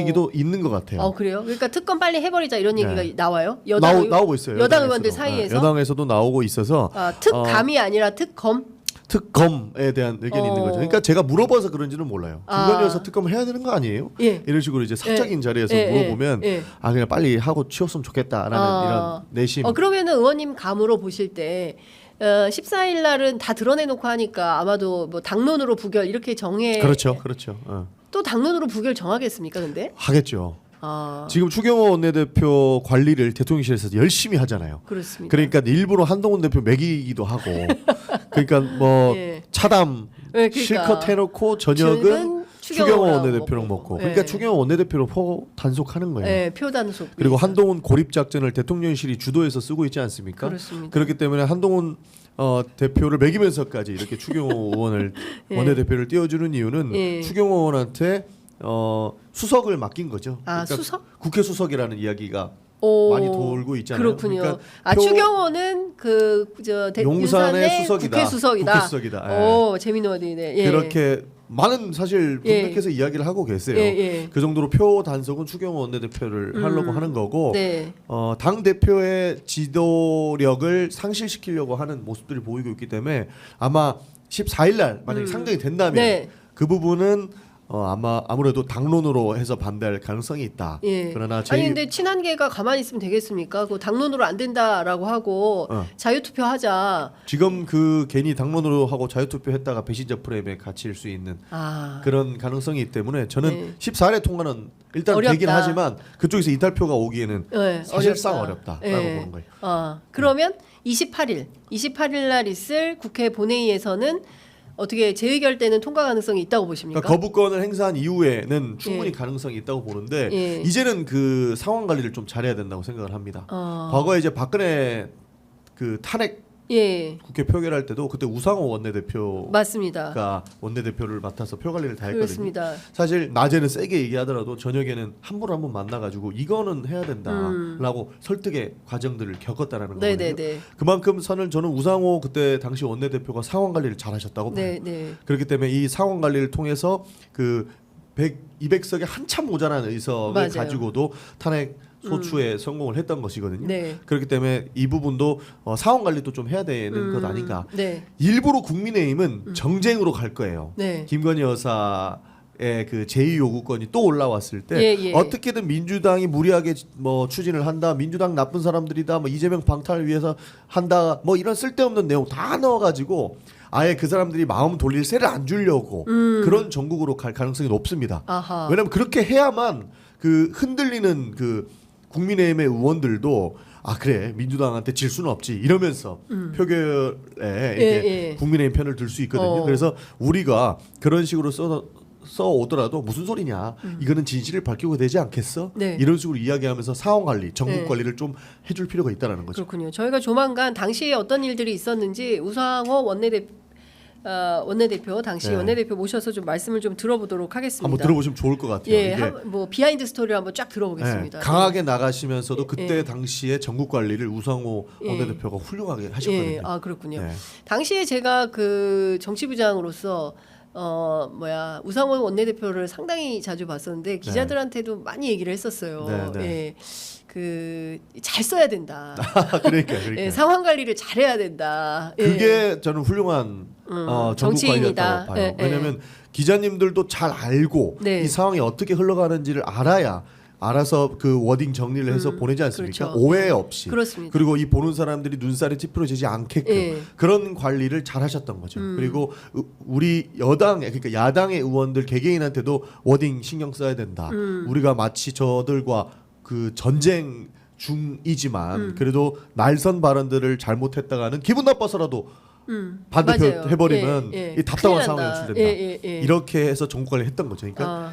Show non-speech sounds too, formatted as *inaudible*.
분위기도 있는 것 같아요. 어 그래요? 그러니까 특검 빨리 해버리자 이런 네. 얘기가 나와요? 여당 나오, 의원- 나오고 있어요. 여당. 의원들 네, 사이에서 여당에서도 나오고 있어서 아, 특감이 아니라 특검? 특검에 대한 의견이 있는 어. 거죠. 그러니까 제가 물어봐서 그런지는 몰라요. 아. 김건희 여사 특검을 해야 되는 거 아니에요? 예. 이런 식으로 이제 사적인 예. 자리에서 예, 물어보면 예, 예. 아 그냥 빨리 하고 치웠으면 좋겠다라는 아. 이런 내심. 어 그러면은 의원님 감으로 보실 때 어, 14일 날은 다 드러내놓고 하니까 아마도 뭐 당론으로 부결 이렇게 정해 그렇죠, 그렇죠. 어. 또 당론으로 부결 정하겠습니까? 근데 하겠죠. 아 지금 추경호 원내대표 관리를 대통령실에서 열심히 하잖아요. 그렇습니다. 그러니까 일부러 한동훈 대표 매기기도 하고, 그러니까 뭐 *laughs* 예. 차담 네, 그러니까. 실컷 해놓고 저녁은 추경호 원내대표랑 먹고, 먹고. 그러니까 예. 추경호 원내대표로 포 단속하는 거예요. 네, 표 단속 그리고 한동훈 고립 작전을 대통령실이 주도해서 쓰고 있지 않습니까? 그렇습니다. 그렇기 때문에 한동훈 어, 대표를 매기면서까지 이렇게 추경호 *laughs* 의원을 예. 원내대표를 띄워주는 이유는 예. 추경호 의원한테 어, 수석을 맡긴 거죠. 아 수석? 국회 수석이라는 이야기가 오, 많이 돌고 있잖아요. 그렇군요. 그러니까 아 표- 추경호는 그저 용산의 수석이다. 국회 수석이다. 국회 수석이다. 예. 오 재밌는 어디네. 예. 그렇게 많은 사실 예. 분들께서 이야기를 하고 계세요. 예, 예. 그 정도로 표 단속은 추경호 원내대표를 음. 하려고 하는 거고 네. 어, 당 대표의 지도력을 상실시키려고 하는 모습들이 보이고 있기 때문에 아마 14일 날 만약 에 음. 상정이 된다면 네. 그 부분은 어, 아마 아무래도 당론으로 해서 반대할 가능성이 있다. 예. 그러나 제 아니 근데 친한계가 가만히 있으면 되겠습니까? 그 당론으로 안 된다라고 하고 어. 자유투표 하자. 지금 그 괜히 당론으로 하고 자유투표 했다가 배신자 프레임에 갇힐 수 있는 아. 그런 가능성이 때문에 저는 네. 14일에 통과는 일단 어렵다. 되긴 하지만 그쪽에서 이탈표가 오기에는 네, 사실상 어렵다. 어렵다라고 예. 보는 거예요. 아, 그러면 28일, 28일 날 있을 국회 본회의에서는 어떻게 재의결 때는 통과 가능성이 있다고 보십니까? 그러니까 거부권을 행사한 이후에는 충분히 예. 가능성이 있다고 보는데 예. 이제는 그 상황 관리를 좀 잘해야 된다고 생각을 합니다. 어. 과거에 이제 박근혜 그 탄핵 예, 국회 표결할 때도 그때 우상호 원내대표가 맞습니다. 원내대표를 맡아서 표 관리를 다 했거든요. 그렇습니다. 사실 낮에는 세게 얘기하더라도 저녁에는 한분한분 만나가지고 이거는 해야 된다라고 설득의 과정들을 겪었다라는 거거든요. 음. 네네네. 그만큼 선을 저는 우상호 그때 당시 원내대표가 상황 관리를 잘하셨다고 봐요. 네, 네. 그렇기 때문에 이 상황 관리를 통해서 그 100, 200석의 한참 모자란 의석을 맞아요. 가지고도 탄핵 소추에 성공을 했던 것이거든요. 네. 그렇기 때문에 이 부분도 어, 상황 관리도 좀 해야 되는 음, 것 아닌가. 네. 일부러 국민의힘은 정쟁으로 갈 거예요. 네. 김건희 여사 의 그 제의 요구권이 또 올라왔을 때 예, 예. 어떻게든 민주당이 무리하게 뭐 추진을 한다, 민주당 나쁜 사람들이다, 뭐 이재명 방탄을 위해서 한다, 뭐 이런 쓸데없는 내용 다 넣어가지고 아예 그 사람들이 마음 돌릴 새를 안 주려고 음. 그런 전국으로 갈 가능성이 높습니다. 아하. 왜냐하면 그렇게 해야만 그 흔들리는 그 국민의힘의 의원들도 아 그래 민주당한테 질 수는 없지 이러면서 표결에 이렇게 예, 예. 국민의힘 편을 들 수 있거든요. 어. 그래서 우리가 그런 식으로 써. 써 오더라도 무슨 소리냐 이거는 진실을 밝히고 되지 않겠어 음. 네. 이런 식으로 이야기하면서 상황 관리 전국 네. 관리를 좀 해줄 필요가 있다라는 거죠 그렇군요. 저희가 조만간 당시에 어떤 일들이 있었는지 우상호 원내대표 어, 원내대표 당시 네. 원내대표 모셔서 좀 말씀을 좀 들어보도록 하겠습니다. 한번 들어보시면 좋을 것 같아요 예, 한, 뭐 비하인드 스토리를 한번 쫙 들어보겠습니다. 예, 강하게 나가시면서도 예, 그때 예. 당시에 전국 관리를 우상호 예. 원내대표가 훌륭하게 하셨거든요 예, 아 그렇군요. 네. 당시에 제가 그 정치부장으로서 어 뭐야 우상호 원내대표를 상당히 자주 봤었는데 기자들한테도 많이 얘기를 했었어요. 네, 네. 예, 그 잘 써야 된다. *laughs* 그러니까 그러니까 예, 상황 관리를 잘해야 된다. 예. 그게 저는 훌륭한 음, 어, 전국 정치인이다. 관리였다고 봐요. 예, 예. 왜냐하면 기자님들도 잘 알고 네. 이 상황이 어떻게 흘러가는지를 알아야 알아서 그 워딩 정리를 해서 음, 보내지 않습니까? 그렇죠. 오해 없이. 그렇습니다. 그리고 이 보는 사람들이 눈살이 찌푸려지지 않게끔 예. 그런 관리를 잘 하셨던 거죠. 음. 그리고 우- 우리 여당의 그러니까 야당의 의원들 개개인한테도 워딩 신경 써야 된다. 음. 우리가 마치 저들과 그 전쟁 중이지만 음. 그래도 날선 발언들을 잘못했다가는 기분 나빠서라도 음, 반대표 맞아요. 해버리면 예, 예. 이 답답한 큰일 상황이 난다. 연출된다. 예, 예, 예. 이렇게 해서 정권을 했던 거죠. 그러니까 아.